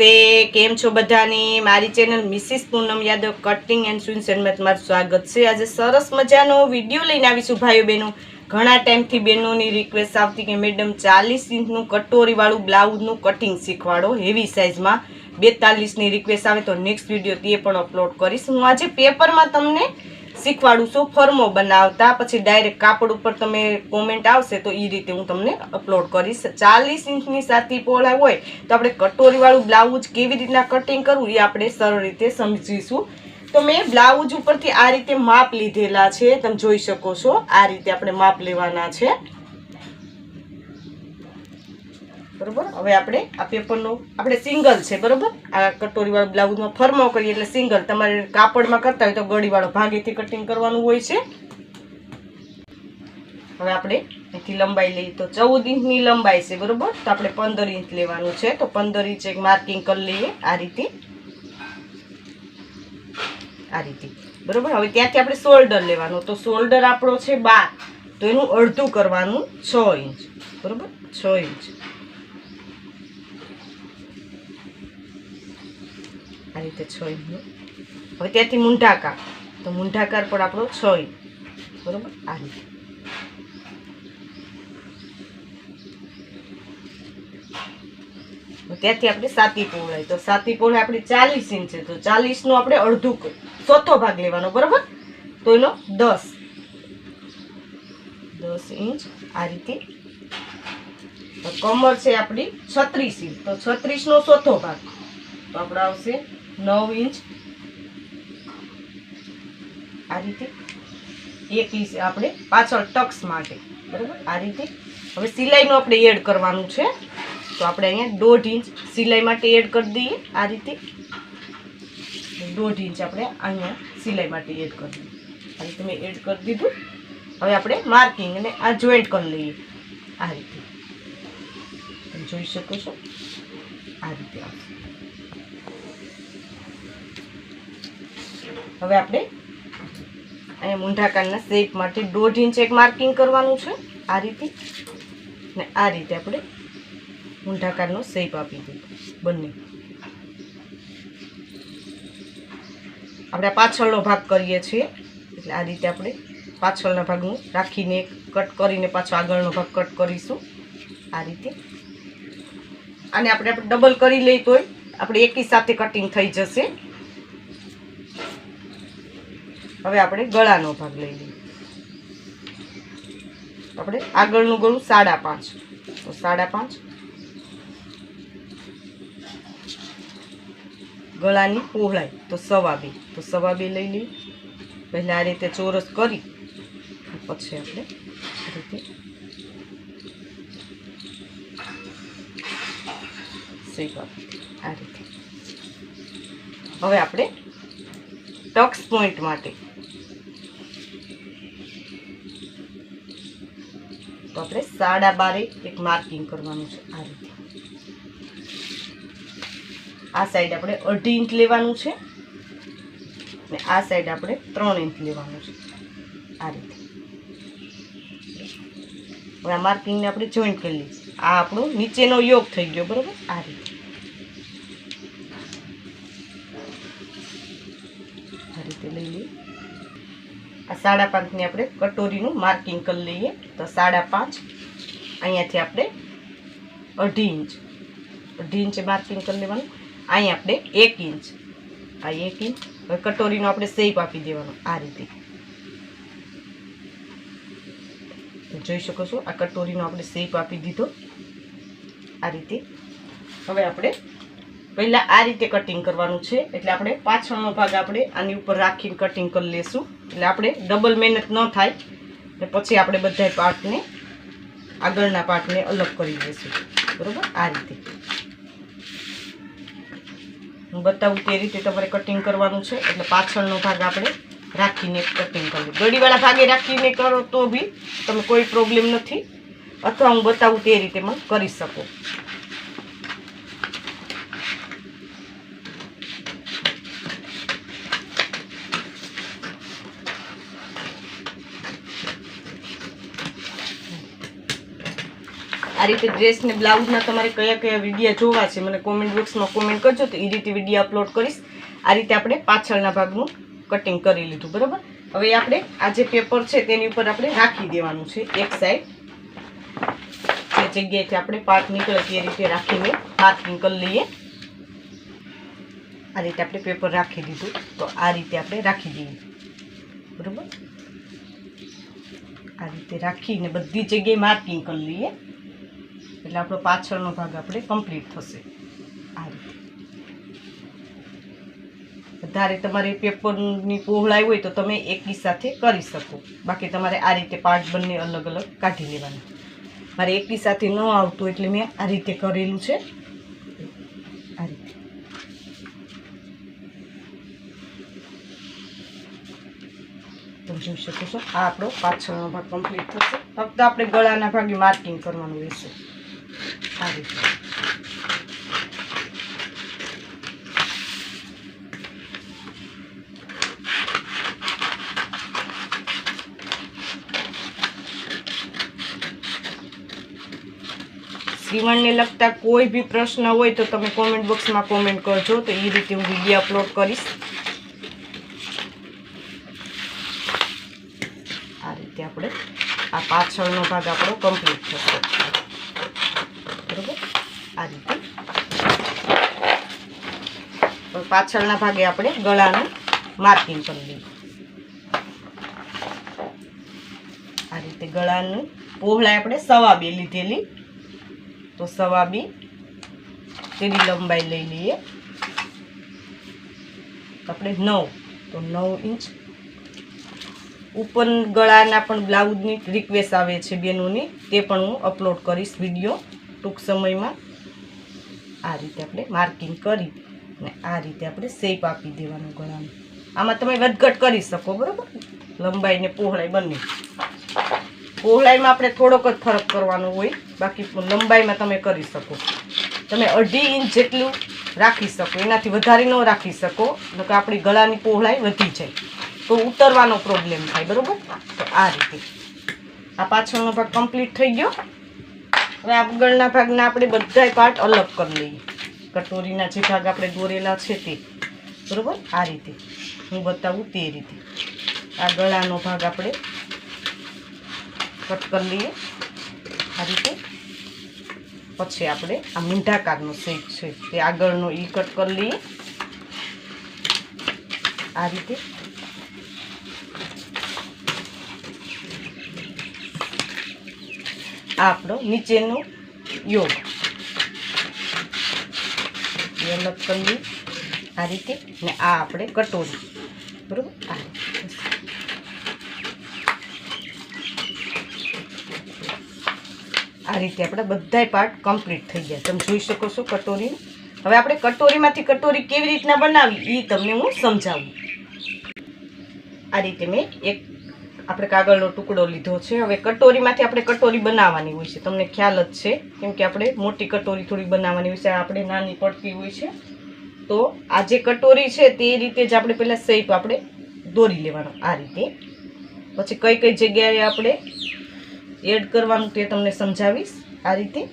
નમસ્તે કેમ છો બધાની? મારી channel Mrs Poonam Yadav cutting and sewing સેન્ડમાં તમારું સ્વાગત છે. આજે સરસ મજાનો વીડિયો લઈને આવીશું ભાઈઓ બહેનો ઘણા ટાઈમથી બહેનોની રિક્વેસ્ટ આવતી કે મેડમ ચાલીસ ઇંચનું કટોરીવાળું બ્લાઉઝનું કટિંગ શીખવાડો હેવી સાઇઝમાં બેતાલીસની રિક્વેસ્ટ આવે તો નેક્સ્ટ વીડિયો તે પણ અપલોડ કરીશ. હું આજે પેપરમાં તમને શીખવાડું છું, ફર્મો બનાવતા, પછી ડાયરેક્ટ કાપડ ઉપર તમે કોમેન્ટ આવશે તો એ રીતે હું તમને અપલોડ કરીશ. ચાલીસ ઇંચની સાથી પહોળા હોય તો આપણે કટોરીવાળું બ્લાઉઝ કેવી રીતના કટિંગ કરવું એ આપણે સરળ રીતે સમજીશું. તો મેં બ્લાઉઝ ઉપરથી આ રીતે માપ લીધેલા છે, તમે જોઈ શકો છો, આ રીતે આપણે માપ લેવાના છે. બરોબર? હવે આપણે આ પેપરનો, આપણે સિંગલ છે, બરોબર? આ કટોરીવાળો બ્લાઉઝમાં ફરમો કરીએ એટલે સિંગલ. તમારે કાપડમાં કરતા હોય તો ગળીવાળો ભાગેથી કટિંગ કરવાનું હોય છે. હવે આપણે અહીંથી લંબાઈ લઈએ તો ચૌદ ઇંચની લંબાઈ છે, બરોબર? તો આપણે પંદર ઇંચ લેવાનું છે. તો પંદર ઇંચ એક માર્કિંગ કરી લઈએ આ રીતે. આ રીતે. બરોબર? હવે ત્યાંથી આપણે શોલ્ડર લેવાનું. તો શોલ્ડર આપણો છે બાર. તો એનું અડધું કરવાનું છ ઇંચ. બરોબર? છ ઇંચ. આ રીતે છ ઇંચનું હવે ત્યાંથી મૂંઢાકાર. તો મૂંઢાકાર પણ આપણો છ ઇંચ બરાબર? આ રીતે. ત્યાંથી આપણે સાતી પહોળાઈ. તો સાતી પહોળાઈ આપણી ચાલીસ ઇંચ છે. તો ચાલીસનું આપણે અડધું ચોથો ભાગ લેવાનો. બરાબર? તો એનો દસ. દસ ઇંચ આ રીતે. કમર છે આપણી છત્રીસ ઇંચ. તો છત્રીસનો ચોથો ભાગ. તો આપણે આવશે નવ ઇંચ. આ રીતે એક ઇંચ આપણે પાછળ ટક્સ માટે, બરાબર? આ રીતે હવે સિલાઈનું આપણે એડ કરવાનું છે. તો આપણે અહીંયા દોઢ ઇંચ સિલાઈ માટે એડ કરી દઈએ. આ રીતે દોઢ ઇંચ આપણે અહીંયા સિલાઈ માટે એડ કરી દઈએ. આ રીતે મેં એડ કરી દીધું. હવે આપણે માર્કિંગ અને આ જોઈન્ટ કરી લઈએ. આ રીતે. જોઈ શકો છો. આ રીતે આવશે હવે આપણે અહીંયા મૂંઢાકારના શેપ માટે દોઢ ઇંચ એક માર્કિંગ કરવાનું છે. આ રીતે ને આ રીતે આપણે મૂંઢાકારનો શેપ આપી દીધો બંને. આપણે પાછળનો ભાગ કરીએ છીએ. એટલે આ રીતે આપણે પાછળના ભાગનું રાખીને કટ કરીને પાછો આગળનો ભાગ કટ કરીશું. આ રીતે. અને આપણે આપણે ડબલ કરી લઈએ તોય આપણે એકી સાથે કટિંગ થઈ જશે. હવે આપણે ગળાનો ભાગ લઈ લઈએ. આપણે આગળનું ગળું સાડા પાંચ. તો સાડા પાંચ. ગળાની પહોળાઈ. તો સવા બે. તો સવા બે લઈ લઈએ. પહેલાં આ રીતે ચોરસ કરી પછી આપણે રીતે આ રીતે. હવે આપણે ટક્સ પોઈન્ટ માટે આપણે સાડા બારે એક માર્કિંગ કરવાનું છે આ રીતે. આ સાઈડ આપણે અઢી ઇંચ લેવાનું છે ને આ સાઈડ આપણે ત્રણ ઇંચ લેવાનું છે. આ રીતે. હવે આ માર્કિંગને આપણે જોઈન્ટ કરી લઈશું. આ આપણો નીચેનો યોગ થઈ ગયો, બરાબર? આ રીતે આ રીતે લઈ લઈએ આ સાડા પાંચની આપણે કટોરીનું માર્કિંગ કરી લઈએ. તો સાડા પાંચ. અહીંયાથી આપણે અઢી ઇંચ. અઢી ઇંચે માર્કિંગ કરી લેવાનું. અહીં આપણે એક ઇંચ. આ એક ઇંચ. હવે કટોરીનો આપણે શેપ આપી દેવાનો આ રીતે. જોઈ શકો છો, આ કટોરીનો આપણે શેપ આપી દીધો. આ રીતે. હવે આપણે પહેલાં આ રીતે કટિંગ કરવાનું છે. એટલે આપણે પાછળનો ભાગ આપણે આની ઉપર રાખીને કટિંગ કરી લેશું. એટલે આપણે ડબલ મહેનત ન થાય. ને પછી આપણે બધા પાર્ટને આગળના પાર્ટને અલગ કરી દઈશું. બરાબર? આ રીતે. હું બતાવું તે રીતે તમારે કટિંગ કરવાનું છે. એટલે પાછળનો ભાગ આપણે રાખીને કટિંગ કરવું ગળીવાળા ભાગે રાખીને કરો તો બી તમે કોઈ પ્રોબ્લેમ નથી. અથવા હું બતાવું તે રીતે પણ કરી શકો. રીતે ડ્રેસ ને બ્લાઉઝના તમારે કયા કયા વિડીયા જોવા છે, મને કોમેન્ટ બોક્સમાં કોમેન્ટ કરજો, તો એ રીતે વીડિયો અપલોડ કરીશ. આ રીતે આપણે પાછળના ભાગનું કટિંગ કરી લીધું, બરાબર? હવે આપણે આ જે પેપર છે તેની ઉપર આપણે રાખી દેવાનું છે, એક સાઈડ જે જગ્યાએથી આપણે પાર્ટ નીકળે તે રીતે રાખીને માર્કિંગ કરી લઈએ. આ રીતે આપણે પેપર રાખી દીધું, તો આ રીતે આપણે રાખી દઈએ. બરાબર? આ રીતે રાખીને બધી જગ્યાએ માર્કિંગ કરી લઈએ. એટલે આપણો પાછળનો ભાગ આપણે કમ્પ્લીટ થશે. આ રીતે. વધારે તમારે પેપરની પહોળાઈ હોય તો તમે એકી સાથે કરી શકો. બાકી તમારે આ રીતે પાર્ટ બંને અલગ અલગ કાઢી લેવાના. મારે એકી સાથે ન આવતું એટલે મેં આ રીતે કરેલું છે. આ રીતે. તમે જોઈ શકો છો, આ આપણો પાછળનો ભાગ કમ્પ્લીટ થશે. ફક્ત આપણે ગળાના ભાગે માર્કિંગ કરવાનું રહેશે. આ રીતે લગતા કોઈ બી પ્રશ્ન હોય તો તમે કોમેન્ટ બોક્સમાં કોમેન્ટ કરજો. તો એ રીતે હું વીડિયો અપલોડ કરીશ. આ રીતે આપણે આ પાછળનો ભાગ આપણો કમ્પ્લીટ થશે. આ રીતે. પાછળના ભાગે આપણે ગળાનું માર્કિંગ કરી દઈએ આ રીતે ગળાનું પહોળાઈ આપણે સવા બે લીધેલી. તો સવા બે તેની લંબાઈ લઈ લઈએ. આપણે નવ. તો નવ ઇંચ. ઉપર ગળાના પણ બ્લાઉઝની રિક્વેસ્ટ આવે છે બેનોની. તે પણ હું અપલોડ કરીશ વીડિયો ટૂંક સમયમાં. આ રીતે આપણે માર્કિંગ કરી અને આ રીતે આપણે શેપ આપી દેવાનું ગળાનું આમાં તમે વધઘટ કરી શકો, બરાબર? લંબાઈ ને પહોળાઈ બંને. પહોળાઈમાં આપણે થોડોક જ ફરક કરવાનો હોય, બાકી લંબાઈમાં તમે કરી શકો. તમે અઢી ઇંચ જેટલું રાખી શકો, એનાથી વધારે ન રાખી શકો કે આપણી ગળાની પહોળાઈ વધી જાય. તો ઉતરવાનો પ્રોબ્લેમ થાય, બરાબર? તો આ રીતે. આ પાછળનો ભાગ કમ્પ્લીટ થઈ ગયો. હવે આગળના ભાગના આપણે બધાય પાર્ટ અલગ કરી લઈએ. કટોરીના જે ભાગ આપણે દોરેલા છે તે. બરાબર? આ રીતે. હું બતાવું તે રીતે. આ ગળાનો ભાગ આપણે કટ કરી લઈએ. આ રીતે. પછી આપણે આ મીંઢાકારનો શેપ છે તે આગળનો એ કટ કરી લઈએ. આ રીતે. આપણો નીચેનો યોગ. એ અલગ કરી આ રીતે ને આ આપણે કટોરી. બરાબર? આ રીતે. આપણા બધાય પાર્ટ કમ્પ્લીટ થઈ ગયા. તમે જોઈ શકો છો કટોરી હવે આપણે કટોરીમાંથી કટોરી કેવી રીતના બનાવી એ તમને હું સમજાવું. આ રીતે મેં એક આપણે કાગળનો ટુકડો લીધો છે. હવે કટોરીમાંથી આપણે કટોરી બનાવવાની હોય છે. તમને ખ્યાલ જ છે, કેમ કે આપણે મોટી કટોરી થોડી બનાવવાની હોય છે. આપણે નાની પડતી હોય છે. તો આ જે કટોરી છે તે રીતે જ આપણે પહેલાં શેપ આપણે દોરી લેવાનો આ રીતે. પછી કઈ કઈ જગ્યાએ આપણે એડ કરવાનું તે તમને સમજાવીશ. આ રીતે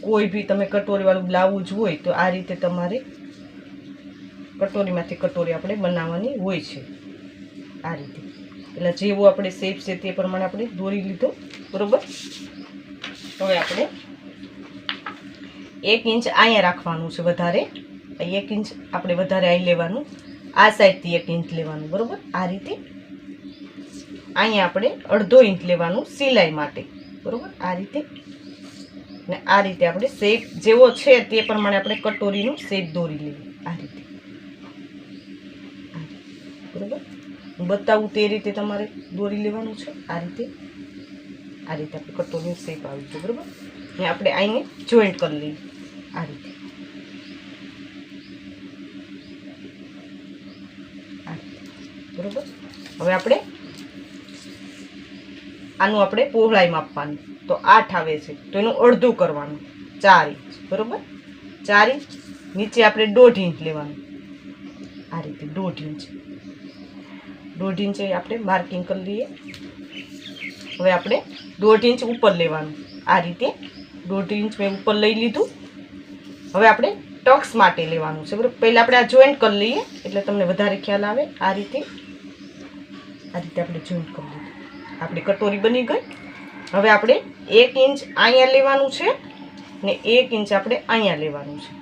કોઈ બી તમે કટોરીવાળું બ્લાઉઝ હોય તો આ રીતે તમારે કટોરીમાંથી કટોરી આપણે બનાવવાની હોય છે. આ રીતે. એટલે જેવો આપણે શેપ છે તે પ્રમાણે આપણે દોરી લીધો, બરોબર? હવે આપણે એક ઇંચ અહીંયા રાખવાનું છે વધારે. એક ઇંચ આપણે વધારે અહીં લેવાનું. આ સાઈડથી એક ઇંચ લેવાનું, બરોબર? આ રીતે. અહીંયા આપણે અડધો ઇંચ લેવાનું સિલાઈ માટે, બરોબર? આ રીતે. ને આ રીતે આપણે શેપ જેવો છે તે પ્રમાણે આપણે કટોરીનું શેપ દોરી લઈએ. આ રીતે આ રીતે. બરોબર હું બતાવું તે રીતે તમારે દોરી લેવાનું છે. આ રીતે. આ રીતે આપણે કટોરીનો શેપ આવી છે બરાબર? ને આપણે આઈને જોઈન્ટ કરી લઈએ. આ રીતે. બરાબર? હવે આપણે આનું આપણે પહોળાઈ માપવાનું. તો આઠ આવે છે. તો એનું અડધું કરવાનું. ચાર ઇંચ. બરોબર? ચાર ઇંચ. નીચે આપણે દોઢ ઇંચ લેવાનું. આ રીતે દોઢ ઇંચ. દોઢ ઇંચ આપણે માર્કિંગ કરી લઈએ. હવે આપણે દોઢ ઇંચ ઉપર લેવાનું. આ રીતે દોઢ ઇંચ મેં ઉપર લઈ લીધું. હવે આપણે ટક્સ માટે લેવાનું છે. બરાબર? પહેલાં આપણે આ જોઈન્ટ કરી લઈએ, એટલે તમને વધારે ખ્યાલ આવે. આ રીતે આ રીતે આપણે જોઈન્ટ કરી લીધું. આપણી કટોરી બની ગઈ. હવે આપણે એક ઇંચ અહીંયા લેવાનું છે ને એક ઇંચ આપણે અહીંયા લેવાનું છે.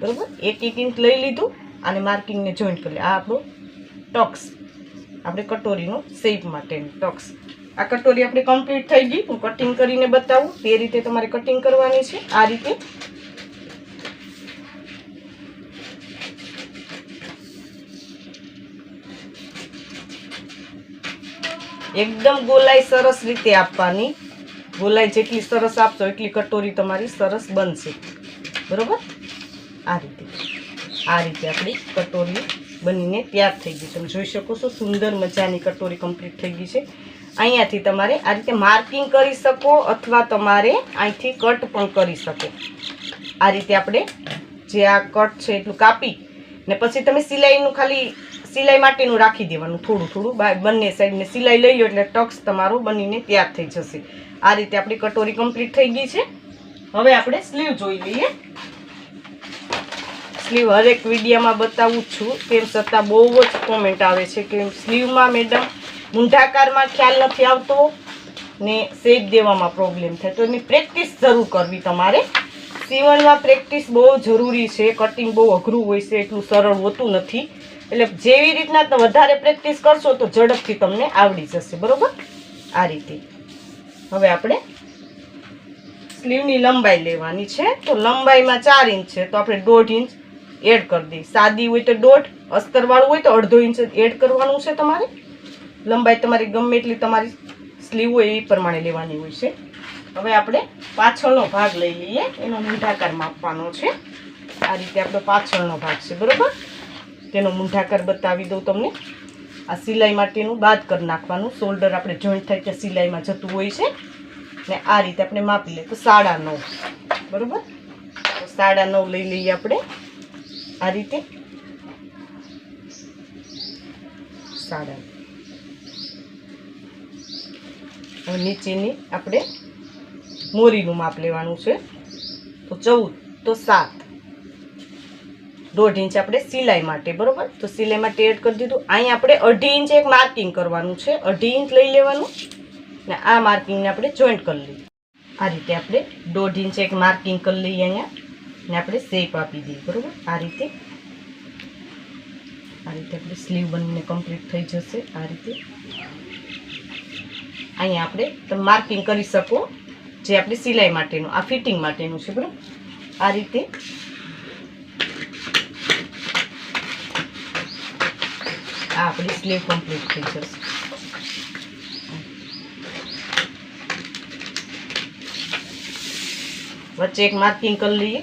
બરાબર? એક એક ઇંચ લઈ લીધું અને માર્કિંગને જોઈન્ટ કરી લે. આ આપણો ટક્સ આપણે કટોરીનો શેપ માટે ટક્સ. આ કટોરી આપણે કમ્પ્લીટ થઈ ગઈ. હું કટિંગ કરીને બતાવું. તે રીતે તમારે કટિંગ કરવાની છે. આ રીતે. એકદમ ગોલાઈ સરસ રીતે આપવાની. ગોલાઈ જેટલી સરસ આપશો એટલી કટોરી તમારી સરસ બનશે. બરોબર? આ રીતે. આ રીતે આપણી કટોરી બનીને તૈયાર થઈ ગઈ તમે જોઈ શકો છો, સુંદર મજાની કટોરી કમ્પ્લીટ થઈ ગઈ છે. અહીંયાથી તમારે આ રીતે માર્કિંગ કરી શકો અથવા તમારે અહીંથી કટ પણ કરી શકો. આ રીતે આપણે જે આ કટ છે એટલું કાપી ને પછી તમે સિલાઈનું ખાલી સિલાઈ માટેનું રાખી દેવાનું, થોડું થોડું. બંને સાઈડને સિલાઈ લઈ લો એટલે ટક્સ તમારો બનીને તૈયાર થઈ જશે. આ રીતે આપણી કટોરી કમ્પ્લીટ થઈ ગઈ છે. હવે આપણે સ્લીવ જોઈ લઈએ. સ્લીવ હરેક વિડીયામાં બતાવું છું. તેમ છતાં બહુ જ કોમેન્ટ આવે છે કે સ્લીવમાં મેડમ મૂંઢાકારમાં ખ્યાલ નથી આવતો ને શેપ દેવામાં પ્રોબ્લેમ થાય. તો એની પ્રેક્ટિસ જરૂર કરવી તમારે. સીવણમાં પ્રેક્ટિસ બહુ જરૂરી છે. કટિંગ બહુ અઘરું હોય છે, એટલું સરળ હોતું નથી. એટલે જેવી રીતના વધારે પ્રેક્ટિસ કરશો તો ઝડપથી તમને આવડી જશે. બરાબર? આ રીતે. હવે આપણે સ્લીવની લંબાઈ લેવાની છે. તો લંબાઈમાં ચાર ઇંચ છે. તો આપણે દોઢ ઇંચ એડ કરી દઈ સાદી હોય તો દોઢ અસ્તરવાળું હોય તો અડધો ઇંચ એડ કરવાનું છે તમારે. લંબાઈ તમારી ગમે એટલી તમારી સ્લીવ હોય એ પ્રમાણે લેવાની હોય છે. હવે આપણે પાછળનો ભાગ લઈ લઈએ. એનો મૂંઢાકાર માપવાનો છે. આ રીતે આપણો પાછળનો ભાગ છે, બરાબર? તેનો મૂંઢાકાર બતાવી દઉં તમને. આ સિલાઈ માટેનું બાદ કરી નાખવાનું. શોલ્ડર આપણે જોઈન્ટ થાય ત્યાં સિલાઈમાં જતું હોય છે. ને આ રીતે આપણે માપી લઈએ. તો સાડા નવ. બરાબર? તો સાડા નવ લઈ લઈએ આપણે. આ રીતે? સાડા નીચેની આપણે મોરીનું માપ લેવાનું છે. તો ચૌદ, તો સાત. દોઢ ઇંચ આપણે સિલાઈ માટે, બરોબર? તો સિલાઈ માટે એડ કરી દીધું. અહીં આપણે અઢી ઇંચ એક માર્કિંગ કરવાનું છે. અઢી ઇંચ લઈ લેવાનું. ને આ માર્કિંગને આપણે જોઈન્ટ કરી લઈએ. આ રીતે આપણે દોઢ ઇંચ એક માર્કિંગ કરી લઈએ અહીંયા. ને આપણે શેપ આપી દઈએ, બરાબર? આ રીતે. આ રીતે આપણે સ્લીવ બનીને કમ્પ્લીટ થઈ જશે, આ રીતે. અહીંયા આપણે તમે માર્કિંગ કરી શકો, જે આપણે સિલાઈ માટેનું, આ ફિટિંગ માટેનું છે, બરાબર? આ રીતે. આ આપણી સ્લીવ કમ્પ્લીટ થઈ જશે. વચ્ચે એક માર્કિંગ કરી લઈએ.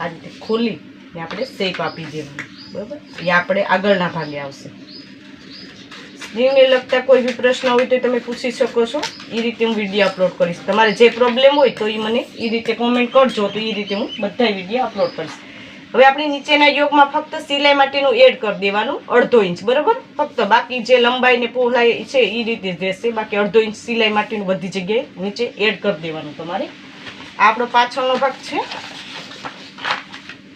આ રીતે ખોલી ને આપણે શેપ આપી દેવાનું. બરાબર? એ આપણે આગળના ભાગે આવશે. સ્લીવને લગતા કોઈ બી પ્રશ્ન હોય તો તમે પૂછી શકો છો. એ રીતે હું વીડિયો અપલોડ કરીશ. તમારે જે પ્રોબ્લેમ હોય તો એ મને એ રીતે કોમેન્ટ કરજો તો એ રીતે હું બધા વીડિયો અપલોડ કરીશ. હવે આપણે નીચેના યોગમાં ફક્ત સિલાઈ માટેનું એડ કરી દેવાનું, અડધો ઇંચ. બરાબર? ફક્ત બાકી જે લંબાઈ ને પહોળાઈ છે એ રીતે જ રહેશે. બાકી અડધો ઇંચ સિલાઈ માટેનું બધી જગ્યાએ નીચે એડ કરી દેવાનું તમારે. આપણો પાછળનો ભાગ છે.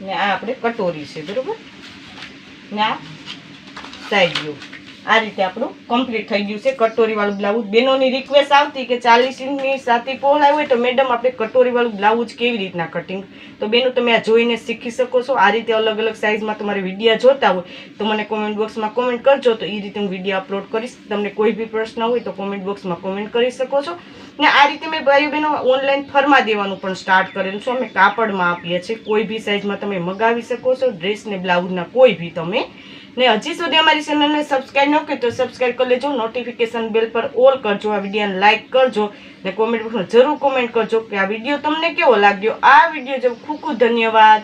ને આ આપણે કટોરી છે બરાબર? ને આ સાઈડ આ રીતે આપણું કમ્પ્લીટ થઈ ગયું છે. કટોરીવાળું બ્લાઉઝ બેનોની રિક્વેસ્ટ આવતી કે ચાલીસ ઇંચની સાથે પહોળાઈ હોય તો મેડમ આપણે કટોરીવાળું બ્લાઉઝ કેવી રીતના કટિંગ તો બેનો તમે આ જોઈને શીખી શકો છો. આ રીતે અલગ અલગ સાઇઝમાં તમારે વિડીયા જોતા હોય તો મને કોમેન્ટ બોક્સમાં કોમેન્ટ કરજો. તો એ રીતે હું વીડિયો અપલોડ કરીશ. તમને કોઈ બી પ્રશ્ન હોય તો કોમેન્ટ બોક્સમાં કોમેન્ટ કરી શકો છો. ને આ રીતે મેં ભાઈઓ બહેનો ઓનલાઈન ફરમા દેવાનું પણ સ્ટાર્ટ કરેલું છે. અમે કાપડમાં આપીએ છીએ. કોઈ બી સાઇઝમાં તમે મગાવી શકો છો. ડ્રેસ ને બ્લાઉઝના કોઈ બી તમે ને હજી સુધી અમારી ચેનલને સબસ્ક્રાઈબ ન કરી તો સબસ્ક્રાઈબ કરી લેજો નોટિફિકેશન બેલ પર ઓલ કરજો, આ વિડીયોને લાઇક કરજો, ને કોમેન્ટ બોક્સમાં જરૂર કોમેન્ટ કરજો કે આ વીડિયો તમને કેવો લાગ્યો? આ વીડિયો જો ખૂબ ખૂબ ધન્યવાદ.